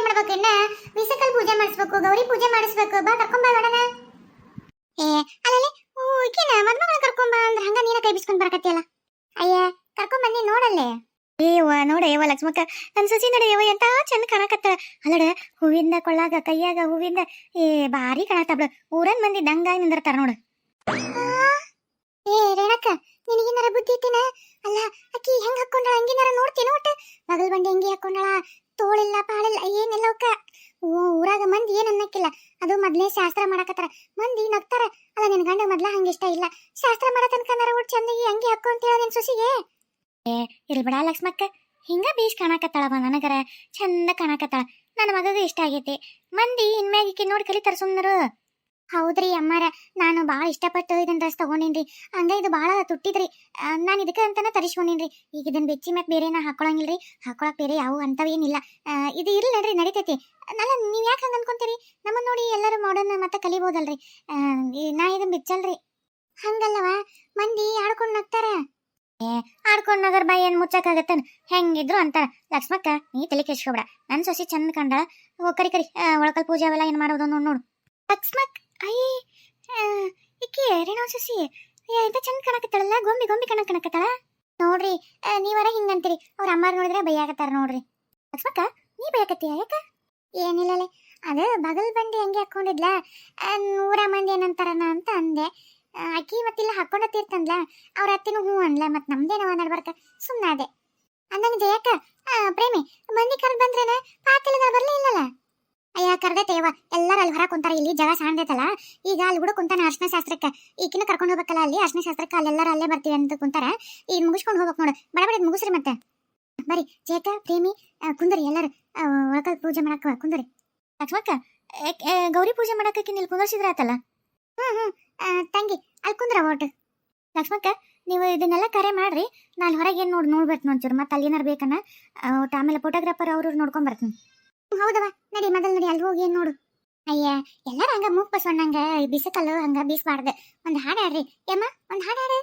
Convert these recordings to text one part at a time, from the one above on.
ಪೂಜೆ ಮಾಡ್ಬೇಕು ವಿಸಕಲ್ ಪೂಜೆ ಮಾಡಿಸ್ಬೇಕು, ಗೌರಿ ಪೂಜೆ ಮಾಡಿಸ್ಬೇಕು. ಬಾ, ಕರ್ಕೊಂಡ್ ಬಾ ಮೇಡಮ್ ಏ, ಅಲ್ಲಲ್ಲಿ, ಓ, ಈಕಿನ ಮದ್ಮಗಳ ಕರ್ಕೊಂಡ್ ಅಂದ್ರೆ ಹಂಗ ನೀನ ಕೈ ಬಿಸ್ಕೊಂಡ್ ಬರಕತ್ತಿಯಲ್ಲ ಅಯ್ಯ, ಕರ್ಕೊಂಡ್ ಬಂದಿ ನೋಡಲ್ಲೇ. ಏವ ನೋಡ ಯವ್ವ ಲಕ್ಷ್ಮಕ್ಕ. ನನ್ ಸಸಿ ನೋಡ ಯವ್ವ ಎಂತ ಚಂದ ಕಾಣಕತ್ತ. ಅಲ್ಲಡ, ಹೂವಿಂದ ಕೊಳ್ಳಾಗ, ಕೈಯಾಗ ಹೂವಿಂದ, ಏ ಬಾರಿ ಕಾಣತ್ತ ಊರನ್ ಮಂದಿ ದಂಗಾಗಿ ನಿಂದಿರ್ತಾರ ನೋಡು. ಏ, ರೇಣಕ್ಕ, ನಿನಗಿನ್ನರ ಬುದ್ಧಿ ಐತಿನ ಅಲ್ಲ, ಅಕ್ಕಿ ಹೆಂಗ್ ಹಾಕೊಂಡಳ? ಹಂಗಿನಾರ ನೋಡ್ತೀನಿ ಒಟ್ಟ. ಮಗಲ್ ಬಂಡಿ ಹೆಂಗಿ ಹಾಕೊಂಡಳ. ತೋಳಿಲ್ಲ, ಪಾಳಿಲ್ಲ, ಏನಿಲ್ಲ ಅವಕ್ಕ ಊರಾಗ ಮಂದಿ ಏನ್ ಅನ್ನಕ್ಕಿಲ್ಲ. ಅದು ಮೊದ್ಲೇ ಶಾಸ್ತ್ರ ಮಾಡಕತ್ತಾರ. ಮಂದಿ ನಗ್ತಾರ. ಅಲ್ಲ, ನಿನ್ ಗಂಡ ಮೊದ್ಲ ಹಂಗ ಇಷ್ಟ ಇಲ್ಲ. ಶಾಸ್ತ್ರ ಮಾಡೋ ತನಕ ಒಟ್ಟು ಚಂದಗಿ ಹಂಗಿ ಹಾಕೋ ಅಂತ ಹೇಳ ನಿನ್ ಸೊಸಿಗೆ. ಏ ಇರ್ಲಿ ಬಿಡ ಲಕ್ಷ್ಮಕ್ಕ. ಹಿಂಗ ಬೀಸ್ ಕಾಣಕತ್ತಾಳವ ನನಗರ. ಚಂದ ಕಾಣಕತ್ತಾಳ. ನನ್ನ ಮಗಗ ಇಷ್ಟ ಆಗೈತಿ. ಮಂದಿ ಇನ್ಮ್ಯಾಗ ನೋಡಿ ಕಲಿತಾರ ಸುಮ್ಮನರು ಹೌದ್ರಿ ಅಮ್ಮಾರ, ನಾನು ಭಾಳ ಇಷ್ಟಪಟ್ಟು ಇದನ್ನ ಡ್ರೆಸ್ ತಗೊಂಡಿನ್ರಿ. ಹಂಗ ಇದು ಭಾಳ ತುಟ್ಟಿದ್ರಿ. ನಾನು ಇದಕ್ಕೆ ಅಂತಾನೆ ತರಿಸ್ಕೊಂಡಿನ್ರಿ. ಈಗ ಇದನ್ನ ಬೆಚ್ಚಿ ಮ್ಯಾಕ್ ಬೇರೆ ನಾ ಹಾಕೊಳಂಗಿಲ್ರಿ. ಹಾಕೊಳಕ್ ಬೇರೆ ಯಾವ ಅಂತವೇನಿಲ್ಲ ಇದು ಇರ್ಲಿ ನಡ್ರಿ, ನಡಿತೈತಿ. ನಲ್ಲ ನೀವ್ ಯಾಕೆ ಹಂಗ ಅನ್ಕೊಂತೀರಿ? ನಮ್ಮನ್ನ ನೋಡಿ ಎಲ್ಲರೂ ಮಾಡರ್ನ್ ಮತ್ತೆ ಕಲಿಬೋದಲ್ರಿ. ನಾ ಇದನ್ನ ಬಿಚ್ಚಲ್ರಿ. ಹಂಗಲ್ಲವ, ಮಂದಿ ಆಡ್ಕೊಂಡು ನಗ್ತಾರ. ಏ, ಆಡ್ಕೊಂಡು ನಗರ್ ಬಾಯಿ ಏನ್ ಮುಚ್ಚಕ್ಕಾಗತ್ತನ್? ಹೆಂಗಿದ್ರು ಅಂತಾರ. ಲಕ್ಷ್ಮಕ್ಕ, ನೀ ತಲೆ ಕೆಡ್ಸ್ಕೊಬೇಡ. ನನ್ನ ಸೊಸಿ ಚಂದ ಕಂಡಳ. ಓ, ಕರಿ ಕರಿ. ಒಳಕಲ್ ಪೂಜೆ ಅವೆಲ್ಲ ಏನು ಮಾಡೋದು ನೋಡ್, ನೋಡು. ಲಕ್ಷ್ಮಕ್ ಅಯ್ಯ ಇಕ್ಕಿ ರೇಣು ಸಸಿ? ಎಂತ ಚಂದ ಕಾಣಕತ್ತಾಳಲ್ಲ, ಗೊಂಬಿ ಗೊಂಬಿ ಕಣಕ್ ಕಾಣಕತ್ತಾಳ? ನೋಡ್ರಿ ನೀವರ ಹಿಂಗಂತೀರಿ ಅವ್ರ ಅಮ್ಮಾರ್ ನೋಡಿದ್ರೆ ಬೈಯಾಕತ್ತಾರ ನೋಡ್ರಿ. ಲಕ್ಷ್ಮಕ್ಕ ನೀ ಬೈಯಾಕತ್ತೀಯ ಯಾಕ? ಏನಿಲ್ಲಲೆ ಅದು ಬಗಲ್ ಬಂಡಿ ಹಂಗೆ ಹಾಕೊಂಡಿದ್ಲ ನೂರ ಮಂದಿ ಏನಂತಾರನ ಅಂತ ಅಂದೆ. ಅಕ್ಕಿ ಮತ್ತಿಲ್ಲ ಹಾಕೊಂಡತ್ತಿರ್ತಂದ್ಲ ಅವ್ರ ಅತ್ತಿನೂ ಹ್ಞೂ ಅನ್ಲ ಮತ್ ನಮ್ದೇನವ ನಡ್ಬಾರ್ಕ ಸುಮ್ಮನಾದೆ ಅಂದಂಗ ಜಯಕ್ಕ ಪ್ರೇಮಿ, ಮಂದಿ ಕರ್ದು ಬಂದ್ರೇನ ಪಾತಿಲ್ಲ ಬರ್ಲೇ ಇಲ್ಲಲ್ಲ ಅಯ್ಯ ಕರ್ದೈತೆ ತೇವ ಎಲ್ಲರೂ ಅಲ್ಲಿ ಹೊರ ಕುಂತಾರ ಇಲ್ಲಿ ಜಗ ಸಾಣ್ದೈತಲ್ಲ ಈಗ ಅಲ್ಲಿ ಹುಡುಗ ಕುಂತಾನ ಅರ್ಶನ ಶಾಸ್ತ್ರಕ್ಕೆ. ಈಕಿನ ಕರ್ಕೊಂಡು ಹೋಗ್ಬೇಕಲ್ಲ ಅಲ್ಲಿ? ಅರ್ಶನ ಶಾಸ್ತ್ರಕ್ಕೆ ಅಲ್ಲೆಲ್ಲರೂ ಅಲ್ಲೇ ಬರ್ತೀವಿ ಅಂತ ಕುಂತಾರ? ಈಗ ಮುಗಿಸ್ಕೊಂಡು ಹೋಗ್ಬೇಕು ನೋಡು. ಬಡ ಬಡ ಮುಗಿಸ್ರಿ ಮತ್ತೆ. ಬರಿ ಜೇಕ ಪ್ರೇಮಿ ಕುಂದರಿ ಎಲ್ಲರೂ. ಒಳಕಲ್ ಪೂಜೆ ಮಾಡಕ್ಕ ಕುಂದರಿ. ಲಕ್ಷ್ಮಕ್ಕ ಗೌರಿ ಪೂಜೆ ಮಾಡಕ್ಕೆ ಇಲ್ಲಿ ಕುಂದರ್ಸಿದ್ರ ಆತಲ್ಲ? ಹ್ಞೂ ಹ್ಞೂ ತಂಗಿ ಅಲ್ಲಿ ಕುಂದ್ರ ಒಟ್ಟು ಲಕ್ಷ್ಮಕ್ಕ ನೀವು ಇದನ್ನೆಲ್ಲ ಕರೆ ಮಾಡ್ರಿ. ನಾನು ಹೊರಗೆ ಏನು ನೋಡಿ ನೋಡ್ಬೇಕು ಒಂಚೂರು. ಮತ್ತೆ ಅಲ್ಲಿ ಏನಾರು ಬೇಕನ್ನ ಒಟ್ಟು ಆಮೇಲೆ ಫೋಟೋಗ್ರಾಫರ್ ಅವ್ರವ್ರು ನೋಡ್ಕೊಂಡ್ ಬರ್ತೀನಿ. ಹೌದವ ನಡಿ, ಮೊದಲು ನಡಿ ಅಲ್ಲಿ ಹೋಗಿ ಏನ್ ನೋಡು. ಅಯ್ಯ, ಎಲ್ಲಾರ ಹಂಗ ಮೂಕ್ ಬಸವಣ್ಣಂಗ ಬಿಸಕಲ್ಲು ಹಂಗ ಬೀಸ್ಬಾರ್ದು. ಒಂದ್ ಹಾಡ್ ಹಾಡ್ರಿ. ಯಮ್ಮ, ಒಂದ್ ಹಾಡ್ ಹಾಡು.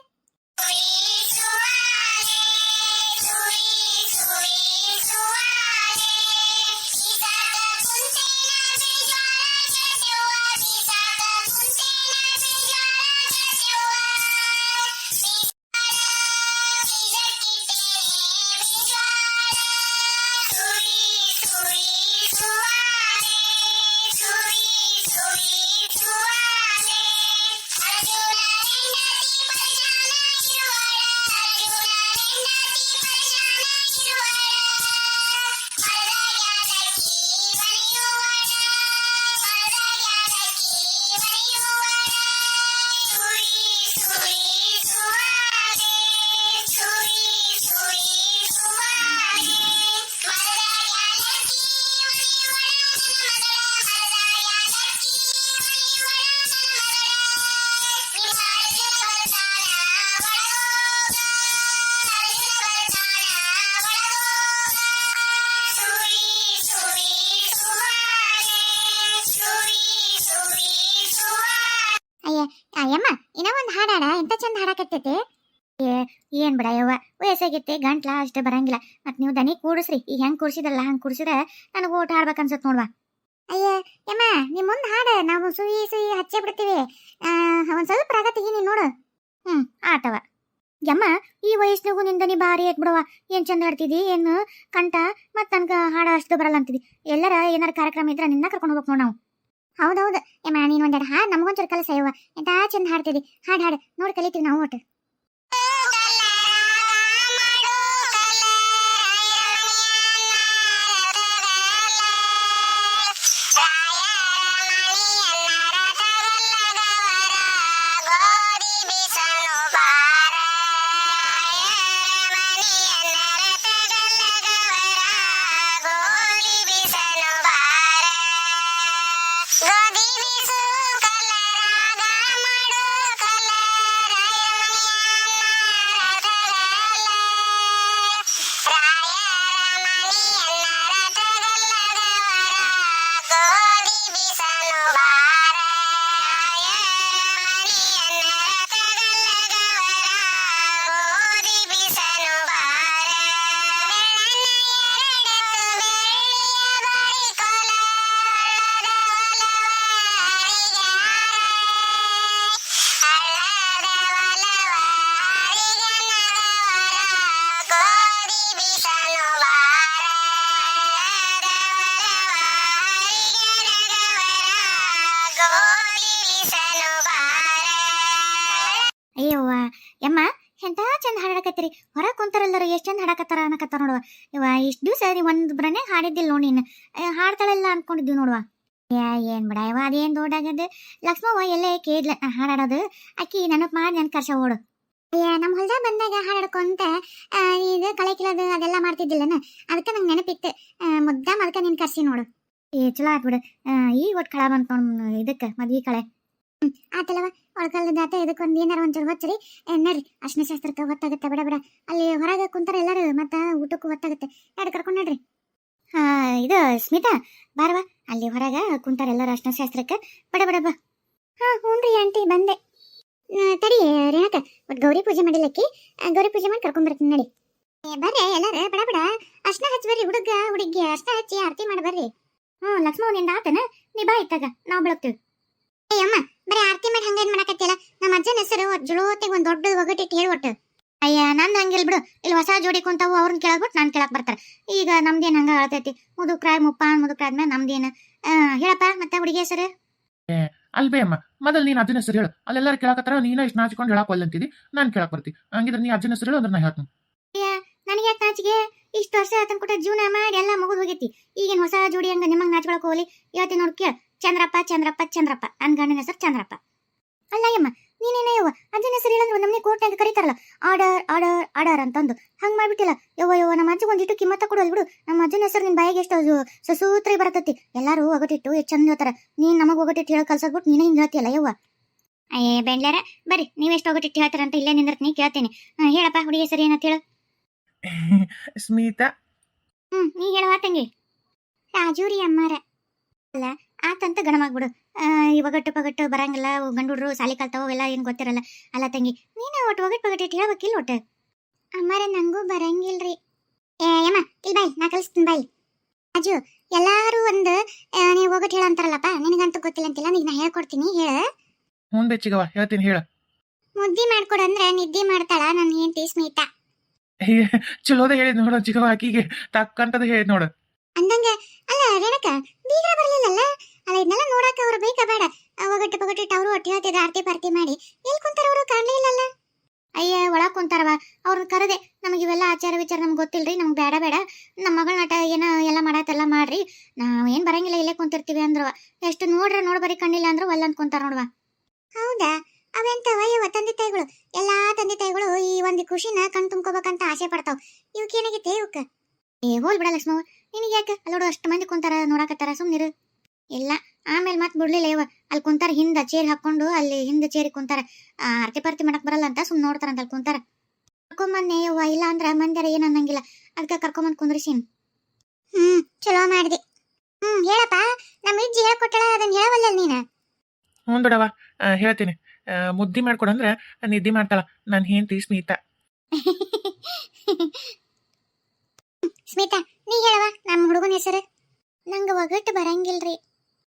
ಚಂದ ಹಾಡಕತ್ತೈತಿ ಏನ್ ಬಿಡ ಯವ್ವ ವಯಸ್ಸಾಗೈತಿ ಗಂಟ್ಲ ಅಷ್ಟೇ ಬರಂಗಿಲ್ಲ. ಮತ್ ನೀವು ದನಿ ಕೂಡಿಸ್ರಿ, ಈಗ ಹೆಂಗ್ ಕೂಡ್ಸಿದಲ್ಲ ಹಂಗ್ ಕೂಡ್ಸಿದ್ರೆ ನನಗೆ ಓಟ್ ಹಾಡ್ಬೇಕು ಅನ್ಸತ್ ನೋಡ್ವಾ. ಅಯ್ಯ, ಯಮ್ಮ ನಿಮ್ ಮುಂದ್ ಹಾಡ, ನಾವು ಸುಯಿ ಸುಯಿ ಹಚ್ಚೇ ಬಿಡ್ತೀವಿ. ಒಂದ್ ಸ್ವಲ್ಪ ರಾಗ ತೆಗೀನಿ ನೋಡು. ಹ್ಮ್, ಆಟವ. ಯಮ್ಮ, ಈ ವಯಸ್ಸಿನಾಗೂ ನಿಂದ ದನಿ ಭಾರಿ ಐತ್ ಬಿಡವ ಏನ್ ಚಂದ ಹಾಡ್ತಿದಿ, ಏನು ಕಂಠ ಮತ್ ನನ್ಗ ಹಾಡ ಅಷ್ಟು ಬರಲ್ಲ ಅಂತಿದಿ. ಎಲ್ಲರ ಏನಾರ ಕಾರ್ಯಕ್ರಮ ಇದ್ರ ನಿನ್ನ ಕರ್ಕೊಂಡು ಹೋಗ್ಬೇಕು ನಾವು. ಹೌದೌದು. ಯಮ್ಮ ನೀನು ಒಂದೆರಡು ಹಾಡು ನಮಗೊಂಚೂರು ಕಲಸ ಯವ್ವ. ಎಂತ ಚಂದ ಹಾಡ್ತಿದ್ದಿ ಹಾಡು ಹಾಡು. ನೋಡಿ ಕಲಿತೀವಿ ನಾವು ಒಟ್ಟು. ಅಯ್ಯವ್ವ, ಯಮ್ಮ, ಎಂತ ಚಂದ ಹಾಡಾಡಕತ್ತೀರಿ? ಹೊರಗೆ ಕುಂತಾರಲ್ಲರ ಎಷ್ಟು ಚಂದ ಹಾಡಕತ್ತಾರ ಅನ್ನಕತ್ತಾರ ನೋಡುವ. ಇವ ಇಷ್ಟು ದಿವಸ ರೀ ಒಂದು ಬ್ರನೆ ಹಾಡಿದ್ದಿಲ್ಲ ನೋಡಿ ನೀನು. ಹಾಡ್ತಾಳೆಲ್ಲ ಅನ್ಕೊಂಡಿದ್ದೀವಿ ನೋಡುವ. ಯಾ, ಏನು ಬಿಡ ಇವ ಅದೇನ್ ದೊಡ್ಡಾಗದು ಲಕ್ಷ್ಮವ್ವ ಎಲ್ಲೇ ಕೇಳ್ಲ ಹಾಡಾಡೋದು. ಅಕ್ಕಿ ನನಗೆ ಮಾಡಿ ನನ್ನ ಕರ್ಷ ಓಡು. ಅಯ್ಯ ನಮ್ಮ ಹೊಲ್ದಾಗ ಬಂದಾಗ ಹಾಡಾಡ್ಕೊಂತ ಇದು ಕಳೆ ಕೀಳೋದು ಅದೆಲ್ಲ ಮಾಡ್ತಿದ್ದಿಲ್ಲನ? ಅದಕ್ಕೆ ನಂಗೆ ನೆನಪಿತ್ತು. ಮುದ್ದಾಮ್ ಅದಕ್ಕೆ ನಿನ್ನ ಕರ್ಸಿ ನೋಡು. ಏ, ಚಲೋ ಆತ್ ಬಿಡು. ಈಗ ಒಟ್ಟು ಕಳ ಬಂತ ಇದಕ್ಕೆ, ಮದ್ವೆ ಕಳೆ. ಹ್ಮ್ ಆತಲ್ಲವ ಒಳಕಲ್ದ ಆತ ಇದಕ್ಕೆ ಒಂದು ಏನಾರ ಒಂಚೂರು ಹೊಚ್ಚರಿ. ನಡ್ರಿ ಅರ್ಶಿನ ಶಾಸ್ತ್ರಕ್ಕೆ ಹೊತ್ತಾಗುತ್ತೆ ಬಿಡ ಬಿಡ. ಅಲ್ಲಿ ಹೊರಗೆ ಕುಂತಾರ ಎಲ್ಲರೂ ಮತ್ತೆ ಊಟಕ್ಕೂ ಹೊತ್ತಾಗುತ್ತೆ ಎರಡು ಕರ್ಕೊಂಡು ನಡ್ರಿ. ಹಾ, ಇದು ಸ್ಮಿತಾ ಬಾರವಾ ಅಲ್ಲಿ ಹೊರಗೆ ಕುಂತಾರ ಎಲ್ಲರೂ ಅರ್ಶಿನ ಶಾಸ್ತ್ರಕ್ಕೆ. ಬಡ ಬಡ, ಬಾ. ಹಾ ಹ್ಞೂನ್ರಿ ಆಂಟಿ, ಬಂದೆ. ತಡಿ, ರೇಣಕ ಒಟ್ಟು ಗೌರಿ ಪೂಜೆ ಮಾಡಿಲ್ಲಕ್ಕಿ ಗೌರಿ ಪೂಜೆ ಮಾಡಿ ಕರ್ಕೊಂಡ್ ಬರ್ತೀನಿ, ನಡಿ. ಬರ್ರಿ ಎಲ್ಲಾರು, ಬಡ ಬಡ. ಅರ್ಶಿನ ಹಚ್ಚಿ ಬರ್ರಿ, ಹುಡುಗ, ಹುಡುಗಿ ಅರ್ಶಿನ ಹಚ್ಚಿ, ಆರತಿ ಮಾಡಿ ಬರ್ರಿ. ಹ್ಞೂ ಲಕ್ಷ್ಮವ್ನಿಂದ ಆತನ ನೀ ಬಾ ಇತ್ತಾಗ ನಾವು ಬೆಳಗ್ತೀವಿ. ಏ ಅಮ್ಮ ಬರೀ ಆರತಿ ಮಾಡಿ ಹಂಗೇನ್ ಮಾಡಕತ್ತಿಲ್ಲ ನಮ್ಮ ಅಜ್ಜನ ಹೆಸರು ಜೊಳೋತೆಗೆ ಒಂದ್ ದೊಡ್ಡ ಒಗಟಿಟ್ಟು ಹೇಳ್ಬಿಟ್ಟು ಅಯ್ಯ ನಂದು ಹಂಗಿಲ್ ಬಿಡು. ಇಲ್ಲಿ ಹೊಸ ಜೋಡಿ ಕುಂತಾವು ಅವ್ರನ್ನ ಕೇಳ್ಬಿಟ್ಟು ನಾನು ಕೇಳಕ್ ಬರ್ತಾರೆ. ಈಗ ನಮ್ದೇನ್ ಹಂಗ ಹೇಳ್ತೈತಿ ಮುದುಕ್ರಾಯ್ ಮುಪ್ಪಾನ್ ಮುದುಕ್ರಾದ್ಮೇಲೆ ನಮ್ದೇನು? ಹೇಳಪ್ಪ ಮತ್ತೆ ಹುಡುಗಿ ಹೆಸರು? ಅಲ್ಬೇ ಅಮ್ಮ ಮೊದಲು ನೀನು ಅಜ್ಜನ ಹೆಸರು ಹೇಳು. ಅಲ್ಲೆಲ್ಲರೂ ಕೇಳಕತ್ತಾರ ನೀನು ಇಷ್ಟು ನಾಚಿಕೊಂಡು ಹೇಳಕ್ ಒಲ್ಲಂತಿದ್ದಿ ನಾನು ಕೇಳಕ್ ಬರ್ತಿ. ಹಂಗಿದ್ರೆ ನೀ ಅಜ್ಜನ ಹೆಸರು ಹೇಳು ಅಂದ್ರೆ ನಾ ಹೇಳ್ತೀನಿ. ನನಗೆ ಯಾಕೆ ನಾಚಿಗೆ ಇಷ್ಟು ವರ್ಷ ಕೊಟ್ಟ ಜೀವನ ಮಾಡಿ ಎಲ್ಲ ಮುಗಿದು ಹೋಗೈತಿ. ಈಗಿನ ಹೊಸ ಜೋಡಿ ಹಂಗ ನಿಮಗ್ ನಾಚ್ಕೊಳಕ್ ಹೋಗ್ಲಿ? ಇವತ್ತಿನ ನೋಡ್ ಕೇಳ. ಚಂದ್ರಪ್ಪ ಚಂದ್ರಪ್ಪ ಚಂದ್ರಪ್ಪ. ನನ್ ಗಂಡನ ಹೆಸರು ಚಂದ್ರಪ್ಪ. ಅಲ್ಲ ಯಮ್ಮ, ನೀನೇನೇ ಯವ್ವ? ಅಜ್ಜನ ಹೆಸರು ಹೇಳಂದ್ರೆ ನಮ್ಮನೆ ಕೋರ್ಟ್ನಾಗ ಕರೀತಾರಲ್ಲ? ಆರ್ಡರ್ ಆರ್ಡರ್ ಆರ್ಡರ್ ಅಂತಂದು. ಹಂಗ್ ಮಾಡ್ಬಿಟ್ಟಿಲ್ಲ. ಯವ್ವ ಯವ್ವ, ನಮ್ಮ ಅಜ್ಜ ಒಂದಿಟ್ಟು ಕಿಮ್ಮತ್ತ ಕೊಡೋದು ಬಿಡು ನಮ್ಮ ಅಜ್ಜನ ಹೆಸರು ನಿನ್ ಬಾಯಿಗೆ ಎಷ್ಟು ಸಸೂತ್ರಿ ಬರ್ತೈತಿ. ಎಲ್ಲಾರು ಒಗಟಿಟ್ಟು ಎಷ್ಟು ಚಂದ ಹೇಳ್ತಾರ. ನೀನ್ ನಮಗ್ ಒಗಟಿಟ್ಟು ಹೇಳ ಕಲ್ಸಕ್ಬಿಟ್ಟು ನೀನೇ ಹಿಂಗ್ ಹೇಳ್ತೀಯಲ್ಲ ಯವ್ವ? ಅಯ್ಯೇ ಬೆಂಡ್ಲಾರ, ಬರ್ರಿ. ನೀವೆಷ್ಟು ಒಗಟಿಟ್ಟು ಹೇಳ್ತಾರಂತ ಇಲ್ಲೇ ನಿಂದ್ರತ್ ಕೇಳ್ತೀನಿ. ಕೇಳ್ತೇನೆ ಹೇಳಪ್ಪ, ಹುಡುಗಿ ಹೆಸರು ಏನಂತ ಹೇಳು. ಸ್ಮಿತಾ. ಹ್ಮ್ ನೀ ಹೇಳುವ ತಂಗಿ. ರಾಜೂರಿ ಅಮ್ಮಾರ. ಅಲ್ಲ ಆತಂತ ಗಣಮಾಗ್ಬಿಡು ಒಗಟ್ಟು ಪಗಟ್ಟು ಬರಂಗಿಲ್ಲ ಗಂಡು ಹುಡ್ರು ಸಾಲಿ ಕಲ್ತಾವ ಅವೆಲ್ಲ ಏನ್ ಗೊತ್ತಿರಲ್ಲ. ಅಲ್ಲ ತಂಗಿ ನೀನು ಒಟ್ಟು ಒಗಟ್ಟು ಪಗಟ್ಟು ಇಟ್ಟು ಹೇಳ್ಬೇಕಿಲ್ಲ ಒಟ್ಟು? ಅಮ್ಮಾರ ನಂಗೂ ಬರಂಗಿಲ್ರಿ ಏ ಯಮ್ಮ ಇಲ್ಲಿ ಬಾಯ್ ನಾ ಕಲಿಸ್ತೀನಿ ಬಾಯ್. ರಾಜು ಎಲ್ಲಾರು ಒಂದು ನೀ ನೀವು ಒಗಟ್ಟು ಹೇಳ ಅಂತಾರಲ್ಲಪ್ಪ ನಿನಗಂತೂ ಗೊತ್ತಿಲ್ಲ ಅಂತಿಲ್ಲ ನೀನು ನಾ ಹೇಳ್ಕೊಡ್ತೀನಿ ಹೇಳ. ಮುಂದೆ ಚಿಗವ ಹೇಳ್ತೀನಿ ಹೇಳ. ಮುದ್ದಿ ಮಾಡ್ಕೊಡಂದ್ರೆ ನಿದ್ದೆ ಮಾಡ್ತಾಳ ನನ್ನ ಹೆಂಡತಿ ಸ್ಮಿತಾ. ಚಲೋದ ಹೇಳಿದ್ ನೋಡು ಚಿಗವ ಆಕಿಗೆ ತಕ್ಕಂತದ ಹೇಳಿದ್ ನೋಡು. ಅಂದಂಗ ಅಲ್ಲ ರೇಣಕ ಬೀಗ್ರ ಬರ್ಲಿಲ್ಲಲ್ಲ? ಅಲ್ಲ ಇದನ್ನೆಲ್ಲ ನೋಡಾಕ ಅವ್ರು ಬೇಕಾ ಬೇಡ. ಒಗಟ್ಟು ಪಗಟ್ಟಿಟ್ಟು ಅವರು ಒಟ್ಟಿ ಹೇಳ್ತಿದ್ರು ಆರ್ತಿ ಪಾರ್ತಿ ಮಾಡಿ ಎಲ್ಲಿ ಕುಂತಾರ ಅವರು ಕಾಣಲೇ ಇಲ್ಲಲ್ಲ? ಅಯ್ಯ ಒಳಗ್ ಕುಂತಾರವ. ಅವ್ರನ್ನ ಕರೆದೆ ನಮಗೆ ಇವೆಲ್ಲ ಆಚಾರ ವಿಚಾರ ನಮ್ಗೆ ಗೊತ್ತಿಲ್ರಿ ನಮ್ಗೆ ಬೇಡ ಬೇಡ. ನಮ್ಮ ಮಗಳ ನಟ ಏನೋ ಎಲ್ಲ ಮಾಡತ್ತೆಲ್ಲ ಮಾಡ್ರಿ. ನಾವು ಏನು ಬರಂಗಿಲ್ಲ ಇಲ್ಲೇ ಕುಂತಿರ್ತೀವಿ ಅಂದ್ರವ. ಎಷ್ಟು ನೋಡ್ರ ನೋಡ್ಬರಿ ಕಣ್ಣಿಲ್ಲ ಅಂದ್ರೆ ಒಲ್ಲ ಅಂತ ಕುಂತಾರ ನೋಡ್ವಾ. ಹೌದಾ? ಅವೆಂತವ ಇವ ಖುಷಿನ ಕಣ್ ತುಂಬ್ಕೋಬೇಕಂತ ಆಸೆ ಪಡ್ತಾವ್. ಇವಕ್ಕೇನಾಗೈತೆ ಇವಕ್ಕ ಏ ಹೋಲ್ ಬಿಡ ಲಕ್ಷ್ಮವ್ ನಿನಗೆ ಯಾಕೆ ಅಲ್ಲೋಡು ಅಷ್ಟು ಮಂದಿ ಕುಂತಾರ ನೋಡಾಕತ್ತಾರ ಸುಮ್ನಿರು. ಇಲ್ಲ ಆಮೇಲೆ ಮತ್ತೆ ಬಿಡ್ಲಿಲ್ಲ ಇವ. ಅಲ್ಲಿ ಕುಂತಾರ ಹಿಂದ ಚೇರ್ ಹಾಕೊಂಡು ಅಲ್ಲಿ ಹಿಂದ ಚೇರಿ ಕುಂತಾರ. ಆರ್ತಿ ಪಾರ್ತಿ ಮಾಡಕ್ ಬರಲ್ಲ ಅಂತ ಸುಮ್ ನೋಡ್ತಾರಂತ ಅಲ್ಲಿ ಕುಂತಾರ. ಕರ್ಕೊಂಬನ್ನೆ ಯವ್ವ ಇಲ್ಲ ಅಂದ್ರ ಮಂದ್ಯಾರ ಏನ್ ಅನ್ನಂಗಿಲ್ಲ. ಅದಕ್ಕೆ ಕರ್ಕೊಂಬಂದ್ ಕುಂದ್ರಸಿನ್. ಹ್ಮ್ ಚಲೋ ಮಾಡಿದೆ. ಹ್ಮ್ ಹೇಳಪ್ಪ. ನಮ್ಮ ಇಜ್ಜಿ ಹೇಳ್ಕೊಟ್ಟಳ ಅದನ್ನ ಹೇಳವಲ್ಲ ನೀನ? ಹ್ಞೂ ದೊಡವ ಆ, ಹೇಳ್ತೀನಿ. ಮುದ್ದಿ ಮಾಡ್ಕೊಡಂದ್ರೆ ನಿದ್ದೆ ಮಾಡ್ತಾಳ. ನನ್ನ ಹೆಂಡತಿ ಸ್ಮಿತಾ. ಸ್ಮಿತಾ ನೀ ಹೇಳವ ನಮ್ಮ ಹುಡುಗನ ಹೆಸರು. ನಂಗೆ ಒಗಟ್ಟು ಬರಂಗಿಲ್ರಿ.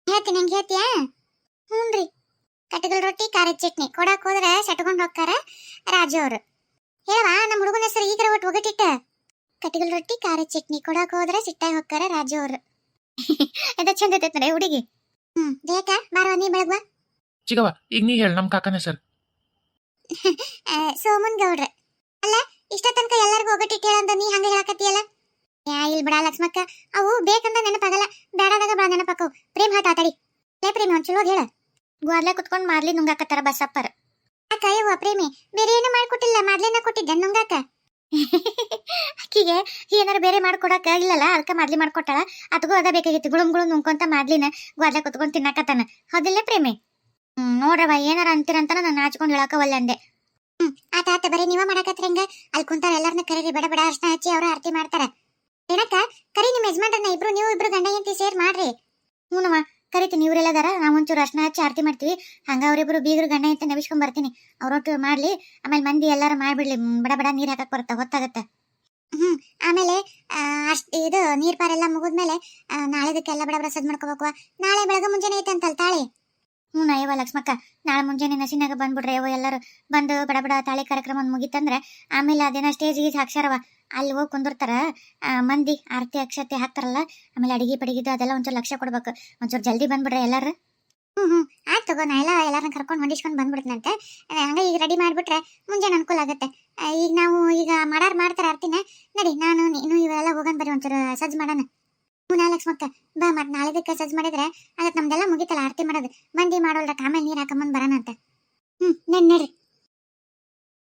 ಹೇಳ್ತಿ ನಂಗೆ ಹೇಳ್ತೀಯಾ? ಹ್ಞೂನ್ರಿ ಕಟಗಲ್ ರೊಟ್ಟಿ ಖಾರದ ಚಟ್ನಿ. ಕೊಡಕ್ಕೆ ಹೋದ್ರೆ ಸಟ್ಕೊಂಡ್ ಹೋಗ್ತಾರ ರಾಜು ಅವರು. ಹೇಳವಾ ನಮ್ಮ ಹುಡುಗನ ಹೆಸರು ಈಗ ಒಟ್ಟು ಒಗಟಿಟ್ಟ? ಕಟಗಲ್ ರೊಟ್ಟಿ ಖಾರದ ಚಟ್ನಿ. ಕೊಡಕ್ಕೆ ಹೋದ್ರೆ ಸಿಟ್ಟಾಗಿ ಹೋಗ್ತಾರ ರಾಜು ಅವ್ರು. ಅದ ಚಂದ ಐತೆ ಹುಡುಗಿ. ಹ್ಞೂ ಬೇಕಾ? ಬಾರವ ನೀ ಬೆಳಗ್ವಾ? ಚಿಗವ ಈಗ ನೀ ಹೇಳು ನಮ್ಮ ಕಾಕನ ಹೆಸರು. ಸೋಮನ್ ಗೌಡ್ರ. ಅಲ್ಲ, ಇಷ್ಟ ತನಕ ಎಲ್ಲರಿಗೂ ಒಗಟ್ಟಿಟ್ಟು ಹೇಳಂತ ನೀ ಹಂಗ ಹೇಳಕತ್ತಿಯಲ್ಲ? ಯಾ ಇಲ್ಲಿ ಬಿಡ ಲಕ್ಷ್ಮಕ್ಕ, ಅವು ಬೇಕಂದ ನೆನಪಾಗಲ್ಲ ಬೇಡಾದಾಗ ಬಾ ನೆನಪಾಕವು ಪ್ರೇಮ್ ತಡಿ ಲೇ ಪ್ರೇಮಿ, ಒಂದ್ ಚಲೋ ಹೇಳ. ಗೋರ್ಲೆ ಕುತ್ಕೊಂಡ್ ಮಾರ್ಲಿ ನುಂಗಾಕತ್ತಾರ ಬಸಪ್ಪರ. ಅಕ್ಕ, ಯವ್ವ ಪ್ರೇಮಿ, ಬೇರೆ ಏನು ಮಾಡ್ಕೊಟ್ಟಿಲ್ಲ? ಮಾಡ್ಲೇನ ಕೊಟ್ಟಿದ್ದೆ ನುಂಗಾಕ? ಅಕ್ಕಿಗೆ ಏನಾರ ಬೇರೆ ಮಾಡ್ಕೊಡಕ ಇಲ್ಲಲ್ಲ ಅದಕ್ಕೆ ಮಾಡ್ಲಿ ಮಾಡ್ಕೊಟ್ಟಾಳ. ಅದಕ್ಕೂ ಅದ ಬೇಕಾಗಿತ್ತು ಗುಳುಮ್ ಗುಳು ನುಂಕೊಂತ ಮಾಡ್ಲಿನ ಗೋರ್ಲೆ ಕುತ್ಕೊಂಡ್ ತಿನ್ನಕತ್ತಾನ. ಹೌದಿಲ್ಲ ಪ್ರೇಮಿ? ಹ್ಮ್ ನೋಡ್ರವ ಏನಾರ ಅಂತೀರಂತಾನ ನಾನು ನಾಚ್ಕೊಂಡ್ ಹೇಳಕ ಒಲ್ಲೆ ಅಂದೆ. ಹ್ಮ್ ಆತ. ಬರೀ ನೀವ ಮಾಡಕತ್ರಿ ಹಂಗ? ಅಲ್ಲಿ ಕುಂತಾರ ಎಲ್ಲಾರನ್ನ ಕರೀರಿ, ಬಡ ಬಡ, ಅರ್ಶನ ಹಚ್ಚಿ ಅವ್ರ ಆರತಿ ಮಾಡ್ತಾರ. ಏನಕ್ಕ, ಕರಿ ನಿಮ್ಮ ಯಜಮಾನ್ರನ್ನ, ಇಬ್ರು ನೀವು, ಇಬ್ರು ಗಂಡ ಹೆಂಡತಿ ಸೇರ್ ಮಾಡ್ರಿ. ಹ್ಞೂನವ ಕರಿತೀನಿ ಇವ್ರೆಲ್ಲದಾರ ನಾವ್ ಒಂಚೂರು ಅರ್ಶನ ಹಚ್ಚಿ ಆರತಿ ಮಾಡ್ತೀವಿ. ಹಂಗ ಅವ್ರಿಬ್ರು ಬೀಗರು ಗಂಡ ಅಂತ ನೆಬಿಸ್ಕೊಂಡ್ ಬರ್ತೀನಿ. ಅವ್ರೊಟ್ಟು ಮಾಡ್ಲಿ, ಆಮೇಲೆ ಮಂದಿ ಎಲ್ಲಾರು ಮಾಡ್ಬಿಡ್ಲಿ. ಬಡ ಬಡ, ನೀರ್ ಹಾಕಕ್ ಬರುತ್ತ, ಹೊತ್ತಾಗತ್ತ. ಹ್ಮ್, ಆಮೇಲೆ ಅಷ್ಟ್ ಇದು ನೀರ್ ಪಾರೆಲ್ಲ ಮುಗಿದ್ಮೇಲೆ ನಾಳೆದಕ್ಕೆಲ್ಲ ಬಡ ಬಡ ಸದ್ ಮಾಡ್ಕೋಬೇಕು ನಾಳೆ ಬೆಳಗ್ಗೆ ಮುಂಜಾನೆ ಐತಂತಲ್ ತಾಳಿ. ಹ್ಞೂ ಅಯ್ಯವ ಲಕ್ಷ್ಮಕ್ಕ ನಾಳೆ ಮುಂಜಾನೆ ನಸಿನಾಗ ಬಂದ್ಬಿಡ್ರಿ ಅವ ಎಲ್ಲರೂ. ಬಂದು ಬಡ ಬಡ ತಾಳಿ ಕಾರ್ಯಕ್ರಮ ಮುಗಿತಂದ್ರೆ ಆಮೇಲೆ ಅದೇನ ಸ್ಟೇಜ್ ಗೀಜ್ ಹಾಕ್ಸಾರವ ಅಲ್ಲಿ ಹೋಗಿ ಕುಂದಿರ್ತಾರ ಮಂದಿ ಆರತಿ ಅಕ್ಷತೆ ಹಾಕ್ತಾರಲ್ಲ ಆಮೇಲೆ ಅಡಿಗೆ ಪಡಿಗಿದ್ದು ಅದೆಲ್ಲ ಒಂಚೂರು ಲಕ್ಷ್ಯ ಕೊಡ್ಬೇಕು. ಒಂಚೂರು ಜಲ್ದಿ ಬಂದ್ಬಿಡ್ರಿ ಎಲ್ಲರೂ. ಹ್ಞೂ ಹ್ಞೂ. ಆಯ್ತು ತಗೋ ನಾ ಎಲ್ಲ ಎಲ್ಲರನ್ನ ಕರ್ಕೊಂಡು ಹೊಂದಿಸ್ಕೊಂಡು ಬಂದ್ಬಿಡ್ತೀನಂತೆ. ಆ, ಹಂಗ ಈಗ ರೆಡಿ ಮಾಡಿಬಿಟ್ರೆ ಮುಂಜಾನೆ ಅನುಕೂಲ ಆಗುತ್ತೆ. ಈಗ ನಾವು ಈಗ ಮಾಡಾರ್ ಮಾಡ್ತಾರ ಆರ್ತಿನ. ನಡಿ ನಾನು ನೀನು ಇವೆಲ್ಲ ಹೋಗೋಣ ಬರ್ರಿ ಒಂಚೂರು ಸಜ್ಜು ಮಾಡೋಣ. ಹ್ಞೂ ಲಕ್ಷ್ಮಕ್ಕ ಬಾ ಮತ್ತೆ ನಾಳೆದಕ್ಕೆ ಸಜ್ಜು ಮಾಡಿದ್ರೆ ಅದಕ್ಕೆ ನಮ್ದೆಲ್ಲ ಮುಗಿತಲ್ಲ, ಆರತಿ ಮಾಡೋದು. ಮಂದಿ ಮಾಡೋಲ್ರ ಆಮೇಲೆ ನೀರು ಹಾಕೊಂಬಂದು ಬರೋಣ ಅಂತ. ಹ್ಞೂ ನೆನ್ ನಡ್ರಿ.